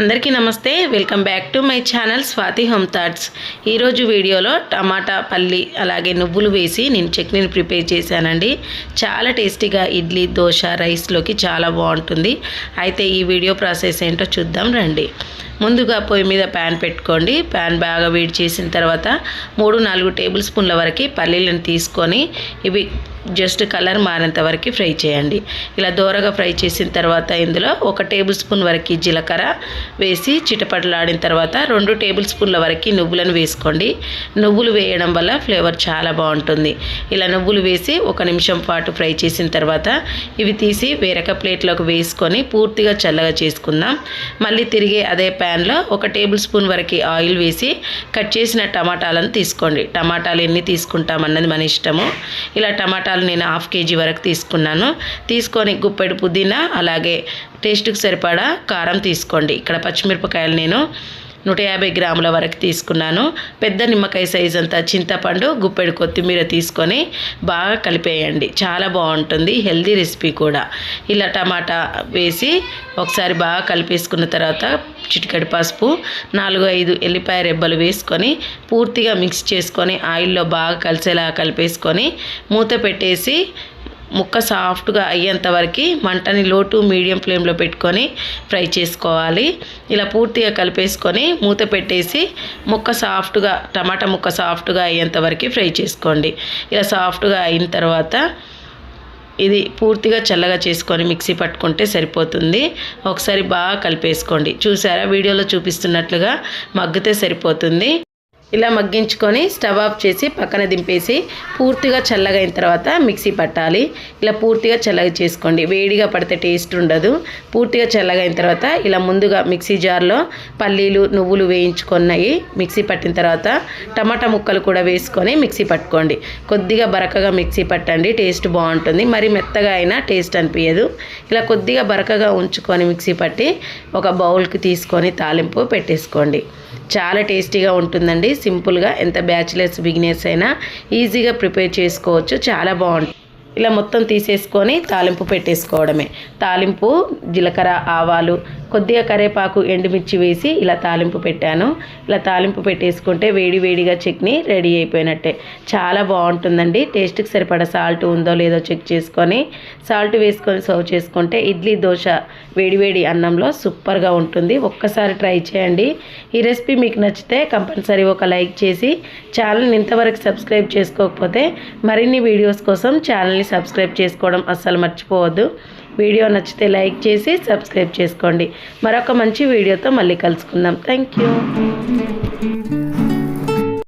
అందరికీ నమస్తే. Welcome back to my channel Swathi home thoughts. ఈరోజు వీడియోలో టమాటా పల్లి అలాగే నువ్వులు వేసి నేను చట్నీని ప్రిపేర్ చేశానండి. చాలా టేస్టీగా ఇడ్లీ దోశ రైస్లోకి చాలా బాగుంటుంది. అయితే ఈ వీడియో ప్రాసెస్ ఏంటో చూద్దాం రండి. ముందుగా పొయ్యి మీద ప్యాన్ పెట్టుకోండి. ప్యాన్ బాగా వేడి చేసిన తర్వాత మూడు నాలుగు టేబుల్ స్పూన్ల వరకు పల్లీలను తీసుకొని ఇవి జస్ట్ కలర్ మారేంత వరకు ఫ్రై చేయండి. ఇలా దోరగా ఫ్రై చేసిన తర్వాత ఇందులో ఒక టేబుల్ స్పూన్ వరకు జీలకర్ర వేసి చిటపటలాడిన తర్వాత రెండు టేబుల్ స్పూన్ల వరకు నువ్వులను వేసుకోండి. నువ్వులు వేయడం వల్ల ఫ్లేవర్ చాలా బాగుంటుంది. ఇలా నువ్వులు వేసి ఒక నిమిషం పాటు ఫ్రై చేసిన తర్వాత ఇవి తీసి వేరొక ప్లేట్లోకి వేసుకొని పూర్తిగా చల్లగా చేసుకుందాం. మళ్ళీ తిరిగి అదే ప్యాన్లో ఒక టేబుల్ స్పూన్ వరకు ఆయిల్ వేసి కట్ చేసిన టమాటాలను తీసుకోండి. టమాటాలు ఎన్ని తీసుకుంటామన్నది మన ఇష్టము. ఇలా టమాటాలు నేను హాఫ్ కేజీ వరకు తీసుకున్నాను. తీసుకొని గుప్పెడు పుదీనా అలాగే టేస్ట్కి సరిపడా కారం తీసుకోండి. ఇక్కడ పచ్చిమిరపకాయలు నేను నూట యాభై గ్రాముల వరకు తీసుకున్నాను. పెద్ద నిమ్మకాయ సైజ్ అంతా చింతపండు గుప్పెడు కొత్తిమీర తీసుకొని బాగా కలిపేయండి. చాలా బాగుంటుంది హెల్దీ రెసిపీ కూడా. ఇలా టమాటా వేసి ఒకసారి బాగా కలిపేసుకున్న తర్వాత చిటికడి పసుపు నాలుగు ఐదు ఎల్లిపాయ రెబ్బలు వేసుకొని పూర్తిగా మిక్స్ చేసుకొని ఆయిల్లో బాగా కలిసేలా కలిపేసుకొని మూత పెట్టేసి ముక్క సాఫ్ట్గా అయ్యేంత వరకు మంటని లో టు మీడియం ఫ్లేమ్లో పెట్టుకొని ఫ్రై చేసుకోవాలి. ఇలా పూర్తిగా కలిపేసుకొని మూత పెట్టేసి ముక్క సాఫ్ట్గా టమాటా ముక్క సాఫ్ట్గా అయ్యేంత వరకు ఫ్రై చేసుకోండి. ఇలా సాఫ్ట్గా అయిన తర్వాత ఇది పూర్తిగా చల్లగా చేసుకొని మిక్సీ పట్టుకుంటే సరిపోతుంది. ఒకసారి బాగా కలిపేసుకోండి. చూసారా? వీడియోలో చూపిస్తున్నట్లుగా మగ్గితే సరిపోతుంది. ఇలా మగ్గించుకొని స్టవ్ ఆఫ్ చేసి పక్కన దింపేసి పూర్తిగా చల్లగా అయిన తర్వాత మిక్సీ పట్టాలి. ఇలా పూర్తిగా చల్లగా చేసుకోండి. వేడిగా పడితే టేస్ట్ ఉండదు. పూర్తిగా చల్లగా అయిన తర్వాత ఇలా ముందుగా మిక్సీ జార్లో పల్లీలు నువ్వులు వేయించుకున్నాయి. మిక్సీ పట్టిన తర్వాత టమాటా ముక్కలు కూడా వేసుకొని మిక్సీ పట్టుకోండి. కొద్దిగా బరకగా మిక్సీ పట్టండి. టేస్ట్ బాగుంటుంది. మరి మెత్తగా అయినా టేస్ట్ అనిపించదు. ఇలా కొద్దిగా బరకగా ఉంచుకొని మిక్సీ పట్టి ఒక బౌల్కి తీసుకొని తాలింపు పెట్టేసుకోండి. చాలా టేస్టీగా ఉంటుందండి. సింపుల్గా ఎంత బ్యాచిలర్స్ బిగినర్స్ అయినా ఈజీగా ప్రిపేర్ చేసుకోవచ్చు. చాలా బాగుంటుంది. ఇలా మొత్తం తీసేసుకొని తాలింపు పెట్టేసుకోవడమే. తాలింపు జీలకర్ర ఆవాలు కొద్దిగా కరేపాకు ఎండుమిర్చి వేసి ఇలా తాలింపు పెట్టాను. ఇలా తాలింపు పెట్టేసుకుంటే వేడి వేడిగా చట్నీ రెడీ అయిపోయినట్టే. చాలా బాగుంటుందండి. టేస్ట్కి సరిపడా సాల్ట్ ఉందో లేదో చెక్ చేసుకొని సాల్ట్ వేసుకొని సర్వ్ చేసుకుంటే ఇడ్లీ దోశ వేడివేడి అన్నంలో సూపర్గా ఉంటుంది. ఒక్కసారి ట్రై చేయండి. ఈ రెసిపీ మీకు నచ్చితే కంపల్సరీ ఒక లైక్ చేసి ఛానల్ని ఇంతవరకు సబ్స్క్రైబ్ చేసుకోకపోతే మరిన్ని వీడియోస్ కోసం ఛానల్ని సబ్స్క్రైబ్ చేసుకోవడం అస్సలు మర్చిపోవద్దు. వీడియో నచ్చితే లైక్ చేసి సబ్స్క్రైబ్ చేసుకోండి. మరొక మంచి వీడియోతో మళ్ళీ కలుసుకుందాం. Thank you